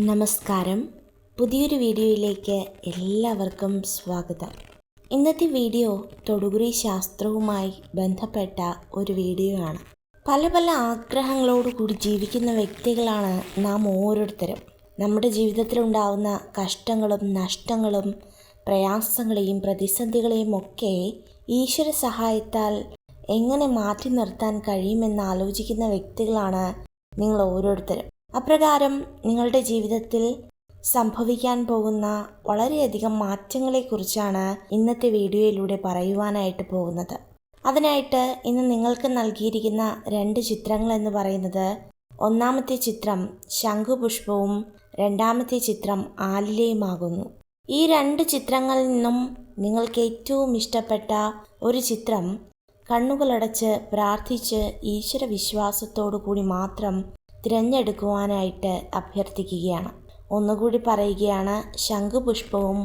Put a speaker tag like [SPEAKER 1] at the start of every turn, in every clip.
[SPEAKER 1] നമസ്കാരം. പുതിയൊരു വീഡിയോയിലേക്ക് എല്ലാവർക്കും സ്വാഗതം. ഇന്നത്തെ വീഡിയോ തൊടുകുറി ശാസ്ത്രവുമായി ബന്ധപ്പെട്ട ഒരു വീഡിയോ ആണ് പല പല ആഗ്രഹങ്ങളോടുകൂടി ജീവിക്കുന്ന വ്യക്തികളാണ് നാം ഓരോരുത്തരും. നമ്മുടെ ജീവിതത്തിലുണ്ടാവുന്ന കഷ്ടങ്ങളും നഷ്ടങ്ങളും പ്രയാസങ്ങളെയും പ്രതിസന്ധികളെയും ഒക്കെ ഈശ്വര സഹായത്താൽ എങ്ങനെ മാറ്റി നിർത്താൻ കഴിയുമെന്ന് ആലോചിക്കുന്ന വ്യക്തികളാണ് നിങ്ങൾ ഓരോരുത്തരും. അപ്രകാരം നിങ്ങളുടെ ജീവിതത്തിൽ സംഭവിക്കാൻ പോകുന്ന വളരെയധികം മാറ്റങ്ങളെക്കുറിച്ചാണ് ഇന്നത്തെ വീഡിയോയിലൂടെ പറയുവാനായിട്ട് പോകുന്നത്. അതിനായിട്ട് ഇന്ന് നിങ്ങൾക്ക് നൽകിയിരിക്കുന്ന രണ്ട് ചിത്രങ്ങൾ എന്ന് പറയുന്നത് ഒന്നാമത്തെ ചിത്രം ശംഖുപുഷ്പവും രണ്ടാമത്തെ ചിത്രം ആലിലയുമാകുന്നു. ഈ രണ്ട് ചിത്രങ്ങളിൽ നിന്നും നിങ്ങൾക്ക് ഏറ്റവും ഇഷ്ടപ്പെട്ട ഒരു ചിത്രം കണ്ണുകളടച്ച് പ്രാർത്ഥിച്ച് ഈശ്വര വിശ്വാസത്തോടു കൂടി മാത്രം തിരഞ്ഞെടുക്കുവാനായിട്ട് അഭ്യർത്ഥിക്കുകയാണ്. ഒന്നുകൂടി പറയുകയാണ് ശംഖുപുഷ്പവും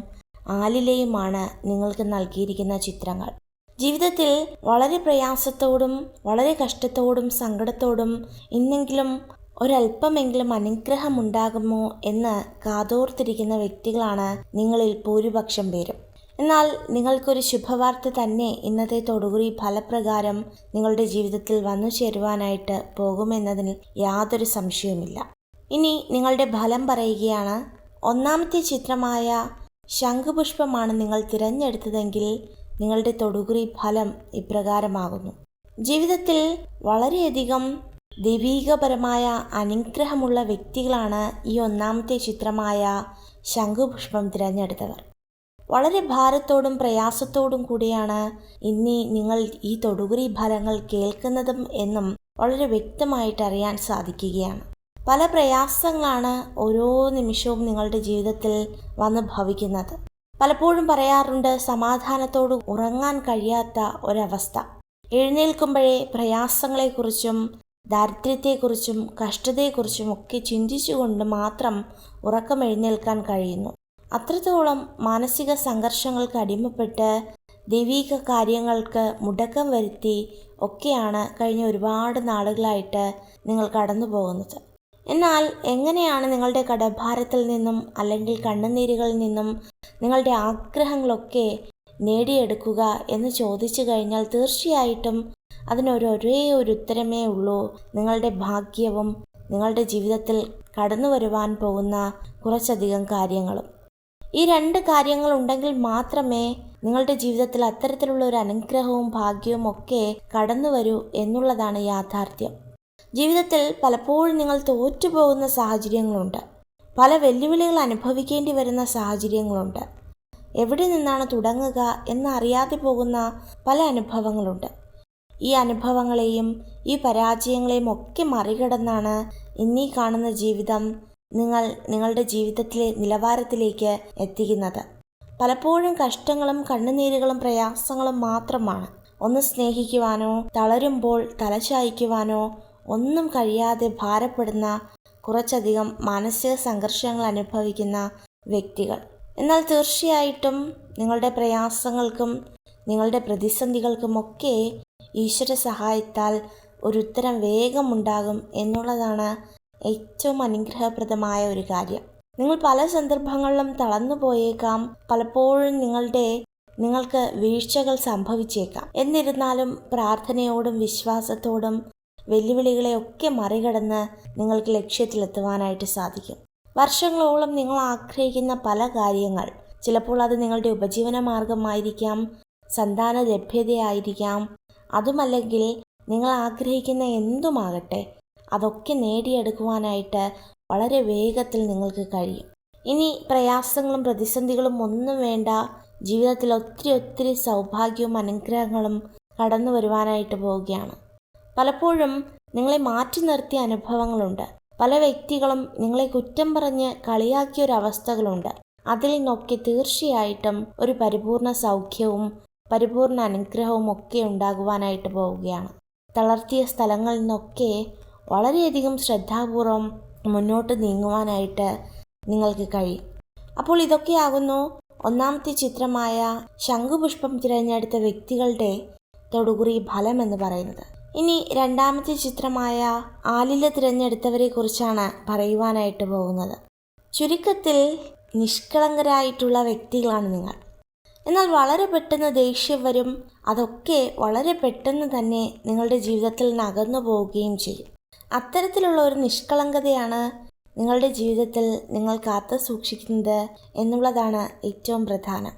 [SPEAKER 1] ആലിലയുമാണ് നിങ്ങൾക്ക് നൽകിയിരിക്കുന്ന ചിത്രങ്ങൾ. ജീവിതത്തിൽ വളരെ പ്രയാസത്തോടും വളരെ കഷ്ടത്തോടും സങ്കടത്തോടും ഇന്നെങ്കിലും ഒരല്പമെങ്കിലും അനുഗ്രഹമുണ്ടാകുമോ എന്ന് കാതോർത്തിരിക്കുന്ന വ്യക്തികളാണ് നിങ്ങളിൽ ഭൂരിപക്ഷം പേരും. എന്നാൽ നിങ്ങൾക്കൊരു ശുഭവാർത്ത തന്നെ ഇന്നത്തെ തൊടുകുറി ഫലപ്രകാരം നിങ്ങളുടെ ജീവിതത്തിൽ വന്നു ചേരുവാനായിട്ട് പോകുമെന്നതിൽ യാതൊരു സംശയവുമില്ല. ഇനി നിങ്ങളുടെ ഫലം പറയുകയാണ്. ഒന്നാമത്തെ ചിത്രമായ ശംഖുപുഷ്പമാണ് നിങ്ങൾ തിരഞ്ഞെടുത്തതെങ്കിൽ നിങ്ങളുടെ തൊടുകുറി ഫലം ഇപ്രകാരമാകുന്നു. ജീവിതത്തിൽ വളരെയധികം ദൈവീകപരമായ അനുഗ്രഹമുള്ള വ്യക്തികളാണ് ഈ ഒന്നാമത്തെ ചിത്രമായ ശംഖുപുഷ്പം തിരഞ്ഞെടുത്തവർ. വളരെ ഭാരത്തോടും പ്രയാസത്തോടും കൂടിയാണ് ഇനി നിങ്ങൾ ഈ തൊടുകുറി ഫലങ്ങൾ കേൾക്കുന്നതും എന്നും വളരെ വ്യക്തമായിട്ട് അറിയാൻ സാധിക്കുകയാണ്. പല പ്രയാസങ്ങളാണ് ഓരോ നിമിഷവും നിങ്ങളുടെ ജീവിതത്തിൽ വന്ന് ഭവിക്കുന്നത്. പലപ്പോഴും പറയാറുണ്ട് സമാധാനത്തോട് ഉറങ്ങാൻ കഴിയാത്ത ഒരവസ്ഥ. എഴുന്നേൽക്കുമ്പോഴേ പ്രയാസങ്ങളെക്കുറിച്ചും ദാരിദ്ര്യത്തെക്കുറിച്ചും കഷ്ടതയെക്കുറിച്ചും ഒക്കെ ചിന്തിച്ചുകൊണ്ട് മാത്രം ഉറക്കം എഴുന്നേൽക്കാൻ കഴിയുന്നു. അത്രത്തോളം മാനസിക സംഘർഷങ്ങൾക്ക് അടിമപ്പെട്ട് ദൈവീക കാര്യങ്ങൾക്ക് മുടക്കം വരുത്തി ഒക്കെയാണ് കഴിഞ്ഞ ഒരുപാട് നാളുകളായിട്ട് നിങ്ങൾ കടന്നു പോകുന്നത് എന്നാൽ എങ്ങനെയാണ് നിങ്ങളുടെ കടഭാരത്തിൽ നിന്നും അല്ലെങ്കിൽ കണ്ണുനീരുകളിൽ നിന്നും നിങ്ങളുടെ ആഗ്രഹങ്ങളൊക്കെ നേടിയെടുക്കുക എന്ന് ചോദിച്ചു കഴിഞ്ഞാൽ തീർച്ചയായിട്ടും അതിനൊരു ഒരേ ഒരു ഉത്തരമേ ഉള്ളൂ. നിങ്ങളുടെ ഭാഗ്യവും നിങ്ങളുടെ ജീവിതത്തിൽ കടന്നു വരുവാൻ പോകുന്ന കുറച്ചധികം കാര്യങ്ങളും. ഈ രണ്ട് കാര്യങ്ങൾ ഉണ്ടെങ്കിൽ മാത്രമേ നിങ്ങളുടെ ജീവിതത്തിൽ അത്തരത്തിലുള്ള ഒരു അനുഗ്രഹവും ഭാഗ്യവും ഒക്കെ കടന്നു വരൂ എന്നുള്ളതാണ് യാഥാർത്ഥ്യം. ജീവിതത്തിൽ പലപ്പോഴും നിങ്ങൾ തോറ്റുപോകുന്ന സാഹചര്യങ്ങളുണ്ട്. പല വെല്ലുവിളികൾ അനുഭവിക്കേണ്ടി വരുന്ന സാഹചര്യങ്ങളുണ്ട്. എവിടെ നിന്നാണ് തുടങ്ങുക എന്നറിയാതെ പോകുന്ന പല അനുഭവങ്ങളുണ്ട്. ഈ അനുഭവങ്ങളെയും ഈ പരാജയങ്ങളെയും ഒക്കെ മറികടന്നാണ് ഇന്നീ കാണുന്ന ജീവിതം നിങ്ങൾ നിങ്ങളുടെ ജീവിതത്തിലെ നിലവാരത്തിലേക്ക് എത്തിക്കുന്നത്. പലപ്പോഴും കഷ്ടങ്ങളും കണ്ണുനീരുകളും പ്രയാസങ്ങളും മാത്രമാണ്. ഒന്ന് സ്നേഹിക്കുവാനോ തളരുമ്പോൾ തലചായ്ക്കുവാനോ ഒന്നും കഴിയാതെ ഭാരപ്പെടുന്ന കുറച്ചധികം മാനസിക സംഘർഷങ്ങൾ അനുഭവിക്കുന്ന വ്യക്തികൾ. എന്നാൽ തീർച്ചയായിട്ടും നിങ്ങളുടെ പ്രയാസങ്ങൾക്കും നിങ്ങളുടെ പ്രതിസന്ധികൾക്കുമൊക്കെ ഈശ്വര സഹായത്താൽ ഒരു ഉത്തരം വേഗമുണ്ടാകും എന്നുള്ളതാണ് ഏറ്റവും അനുഗ്രഹപ്രദമായ ഒരു കാര്യം. നിങ്ങൾ പല സന്ദർഭങ്ങളിലും തളർന്നു പോയേക്കാം പലപ്പോഴും നിങ്ങളുടെ നിങ്ങൾക്ക് വീഴ്ചകൾ സംഭവിച്ചേക്കാം. എന്നിരുന്നാലും പ്രാർത്ഥനയോടും വിശ്വാസത്തോടും വെല്ലുവിളികളെയൊക്കെ മറികടന്ന് നിങ്ങൾക്ക് ലക്ഷ്യത്തിലെത്തുവാനായിട്ട് സാധിക്കും. വർഷങ്ങളോളം നിങ്ങൾ ആഗ്രഹിക്കുന്ന പല കാര്യങ്ങൾ. ചിലപ്പോൾ അത് നിങ്ങളുടെ ഉപജീവന മാർഗമായിരിക്കാം സന്താന ലഭ്യതയായിരിക്കാം അതുമല്ലെങ്കിൽ നിങ്ങൾ ആഗ്രഹിക്കുന്ന എന്തുമാകട്ടെ അതൊക്കെ നേടിയെടുക്കുവാനായിട്ട് വളരെ വേഗത്തിൽ നിങ്ങൾക്ക് കഴിയും. ഇനി പ്രയാസങ്ങളും പ്രതിസന്ധികളും ഒന്നും വേണ്ട. ജീവിതത്തിൽ ഒത്തിരി ഒത്തിരി സൗഭാഗ്യവും അനുഗ്രഹങ്ങളും കടന്നു വരുവാനായിട്ട് പോവുകയാണ്. പലപ്പോഴും നിങ്ങളെ മാറ്റി നിർത്തിയ അനുഭവങ്ങളുണ്ട്. പല വ്യക്തികളും നിങ്ങളെ കുറ്റം പറഞ്ഞ് കളിയാക്കിയ അവസ്ഥകളുണ്ട്. അതിൽ നിന്നൊക്കെ തീർച്ചയായിട്ടും ഒരു പരിപൂർണ സൗഖ്യവും പരിപൂർണ അനുഗ്രഹവും ഒക്കെ ഉണ്ടാകുവാനായിട്ട് പോവുകയാണ്. തളർത്തിയ സ്ഥലങ്ങളിൽ നിന്നൊക്കെ വളരെയധികം ശ്രദ്ധാപൂർവം മുന്നോട്ട് നീങ്ങുവാനായിട്ട് നിങ്ങൾക്ക് കഴിയും. അപ്പോൾ ഇതൊക്കെയാകുന്നു ഒന്നാമത്തെ ചിത്രമായ ശംഖുപുഷ്പം തിരഞ്ഞെടുത്ത വ്യക്തികളുടെ തൊടുകുറി ഫലം എന്ന് പറയുന്നത്. ഇനി രണ്ടാമത്തെ ചിത്രമായ ആലില തിരഞ്ഞെടുത്തവരെ കുറിച്ചാണ് പറയുവാനായിട്ട് പോകുന്നത്. ചുരുക്കത്തിൽ നിഷ്കളങ്കരായിട്ടുള്ള വ്യക്തികളാണ് നിങ്ങൾ. എന്നാൽ വളരെ പെട്ടെന്ന് ദേഷ്യം വരും അതൊക്കെ വളരെ പെട്ടെന്ന് തന്നെ നിങ്ങളുടെ ജീവിതത്തിൽ നിന്ന് അകന്നു പോവുകയും ചെയ്യും. അത്തരത്തിലുള്ള ഒരു നിഷ്കളങ്കതയാണ് നിങ്ങളുടെ ജീവിതത്തിൽ നിങ്ങൾ കാത്തു സൂക്ഷിക്കുന്നത് എന്നുള്ളതാണ് ഏറ്റവും പ്രധാനം.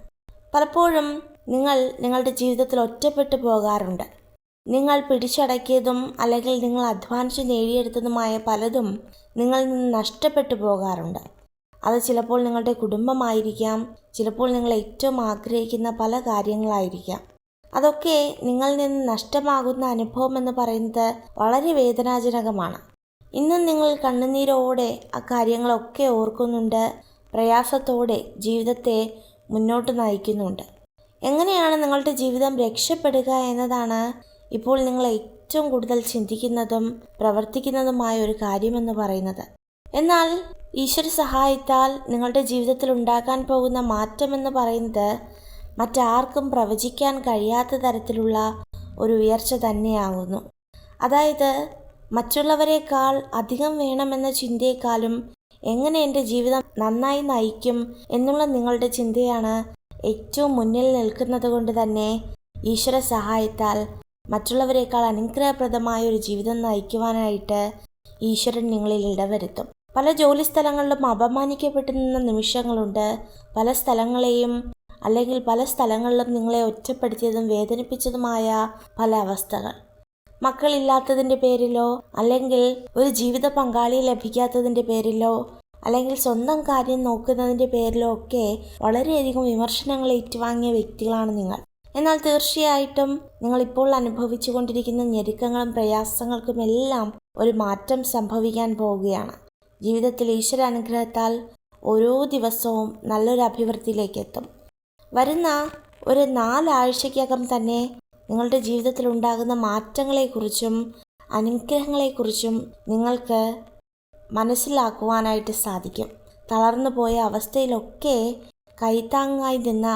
[SPEAKER 1] പലപ്പോഴും നിങ്ങൾ നിങ്ങളുടെ ജീവിതത്തിൽ ഒറ്റപ്പെട്ടു പോകാറുണ്ട്. നിങ്ങൾ പിടിച്ചടക്കിയതും അല്ലെങ്കിൽ നിങ്ങൾ അധ്വാനിച്ച് നേടിയെടുത്തതുമായ പലതും നിങ്ങളിൽ നിന്ന് നഷ്ടപ്പെട്ടു പോകാറുണ്ട്. അത് ചിലപ്പോൾ നിങ്ങളുടെ കുടുംബമായിരിക്കാം ചിലപ്പോൾ നിങ്ങൾ ഏറ്റവും ആഗ്രഹിക്കുന്ന പല കാര്യങ്ങളായിരിക്കാം. അതൊക്കെ നിങ്ങളിൽ നിന്ന് നഷ്ടമാകുന്ന അനുഭവം എന്ന് പറയുന്നത് വളരെ വേദനാജനകമാണ്. ഇന്നും നിങ്ങൾ കണ്ണുനീരോടെ ആ കാര്യങ്ങളൊക്കെ ഓർക്കുന്നുണ്ട്. പ്രയാസത്തോടെ ജീവിതത്തെ മുന്നോട്ട് നയിക്കുന്നുണ്ട്. എങ്ങനെയാണ് നിങ്ങളുടെ ജീവിതം രക്ഷപ്പെടുക എന്നതാണ് ഇപ്പോൾ നിങ്ങൾ ഏറ്റവും കൂടുതൽ ചിന്തിക്കുന്നതും പ്രവർത്തിക്കുന്നതുമായ ഒരു കാര്യമെന്ന് പറയുന്നത്. എന്നാൽ ഈശ്വര സഹായത്താൽ നിങ്ങളുടെ ജീവിതത്തിൽ ഉണ്ടാക്കാൻ പോകുന്ന മാറ്റമെന്ന് പറയുന്നത് മറ്റാർക്കും പ്രവചിക്കാൻ കഴിയാത്ത തരത്തിലുള്ള ഒരു ഉയർച്ച തന്നെയാകുന്നു അതായത് മറ്റുള്ളവരെക്കാൾ അധികം വേണമെന്ന ചിന്തയെക്കാളും എങ്ങനെ എന്റെ ജീവിതം നന്നായി നയിക്കും എന്നുള്ള നിങ്ങളുടെ ചിന്തയാണ് ഏറ്റവും മുന്നിൽ നിൽക്കുന്നത് കൊണ്ട് തന്നെ ഈശ്വര സഹായത്താൽ മറ്റുള്ളവരെക്കാൾ അനുഗ്രഹപ്രദമായ ഒരു ജീവിതം നയിക്കുവാനായിട്ട് ഈശ്വരൻ നിങ്ങളിൽ ഇടവരുത്തും. പല ജോലി സ്ഥലങ്ങളിലും അപമാനിക്കപ്പെട്ടു നിന്ന നിമിഷങ്ങളുണ്ട്. പല സ്ഥലങ്ങളെയും അല്ലെങ്കിൽ പല സ്ഥലങ്ങളിലും നിങ്ങളെ ഒറ്റപ്പെടുത്തിയതും വേദനിപ്പിച്ചതുമായ പല അവസ്ഥകൾ. മക്കളില്ലാത്തതിന്റെ പേരിലോ അല്ലെങ്കിൽ ഒരു ജീവിത പങ്കാളിയെ ലഭിക്കാത്തതിന്റെ പേരിലോ അല്ലെങ്കിൽ സ്വന്തം കാര്യം നോക്കുന്നതിന്റെ പേരിലോ ഒക്കെ വളരെയധികം വിമർശനങ്ങൾ ഏറ്റുവാങ്ങിയ വ്യക്തികളാണ് നിങ്ങൾ. എന്നാൽ തീർച്ചയായിട്ടും നിങ്ങൾ ഇപ്പോൾ അനുഭവിച്ചു കൊണ്ടിരിക്കുന്ന ഞെരുക്കങ്ങളും പ്രയാസങ്ങൾക്കും എല്ലാം ഒരു മാറ്റം സംഭവിക്കാൻ പോവുകയാണ്. ജീവിതത്തിൽ ഈശ്വര അനുഗ്രഹത്താൽ ഓരോ ദിവസവും നല്ലൊരു അഭിവൃദ്ധിയിലേക്ക് എത്തും. വരുന്ന ഒരു നാലാഴ്ചയ്ക്കകം തന്നെ നിങ്ങളുടെ ജീവിതത്തിൽ ഉണ്ടാകുന്ന മാറ്റങ്ങളെക്കുറിച്ചും അനുഗ്രഹങ്ങളെക്കുറിച്ചും നിങ്ങൾക്ക് മനസ്സിലാക്കുവാനായിട്ട് സാധിക്കും. തളർന്നു പോയ അവസ്ഥയിലൊക്കെ കൈത്താങ്ങായി നിന്ന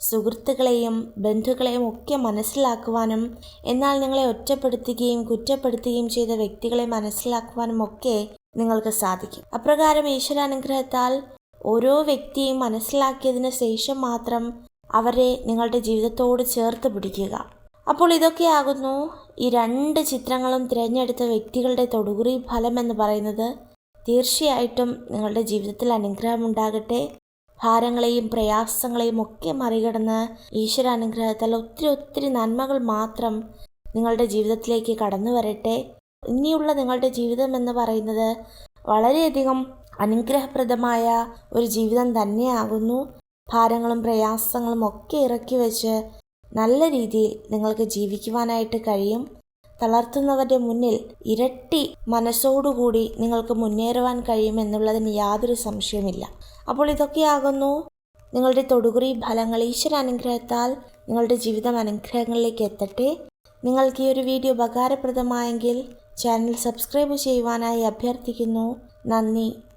[SPEAKER 1] സുഹൃത്തുക്കളെയും ബന്ധുക്കളെയും ഒക്കെ മനസ്സിലാക്കുവാനും എന്നാൽ നിങ്ങളെ ഒറ്റപ്പെടുത്തുകയും കുറ്റപ്പെടുത്തുകയും ചെയ്ത വ്യക്തികളെ മനസ്സിലാക്കുവാനും ഒക്കെ നിങ്ങൾക്ക് സാധിക്കും. അപ്രകാരം ഈശ്വരാനുഗ്രഹത്താൽ ഓരോ വ്യക്തിയും മനസ്സിലാക്കിയതിന് ശേഷം മാത്രം അവരെ നിങ്ങളുടെ ജീവിതത്തോട് ചേർത്ത് പിടിക്കുക. അപ്പോൾ ഇതൊക്കെയാകുന്നു ഈ രണ്ട് ചിത്രങ്ങളും തിരഞ്ഞെടുത്ത വ്യക്തികളുടെ തൊടുകുറി ഫലം എന്ന് പറയുന്നത് തീർച്ചയായിട്ടും നിങ്ങളുടെ ജീവിതത്തിൽ അനുഗ്രഹം ഉണ്ടാകട്ടെ. ഭാരങ്ങളെയും പ്രയാസങ്ങളെയും ഒക്കെ മറികടന്ന് ഈശ്വര അനുഗ്രഹത്താൽ ഒത്തിരി ഒത്തിരി നന്മകൾ മാത്രം നിങ്ങളുടെ ജീവിതത്തിലേക്ക് കടന്നു വരട്ടെ ഇനിയുള്ള നിങ്ങളുടെ ജീവിതം എന്ന് പറയുന്നത് വളരെയധികം അനുഗ്രഹപ്രദമായ ഒരു ജീവിതം തന്നെയാകുന്നു. ഭാരങ്ങളും പ്രയാസങ്ങളും ഒക്കെ ഇറക്കി വെച്ച് നല്ല രീതിയിൽ നിങ്ങൾക്ക് ജീവിക്കുവാനായിട്ട് കഴിയും. തളർത്തുന്നവരുടെ മുന്നിൽ ഇരട്ടി മനസ്സോടുകൂടി നിങ്ങൾക്ക് മുന്നേറുവാൻ കഴിയുമെന്നുള്ളതിന് യാതൊരു സംശയമില്ല അപ്പോൾ ഇതൊക്കെയാകുന്നു. നിങ്ങളുടെ തൊടുകുറി ഫലങ്ങൾ ഈശ്വര അനുഗ്രഹത്താൽ നിങ്ങളുടെ ജീവിതം അനുഗ്രഹങ്ങളിലേക്ക് എത്തട്ടെ. നിങ്ങൾക്ക് ഈ ഒരു വീഡിയോ ഉപകാരപ്രദമായെങ്കിൽ ചാനൽ സബ്സ്ക്രൈബ് ചെയ്യുവാനായി അഭ്യർത്ഥിക്കുന്നു. നന്ദി.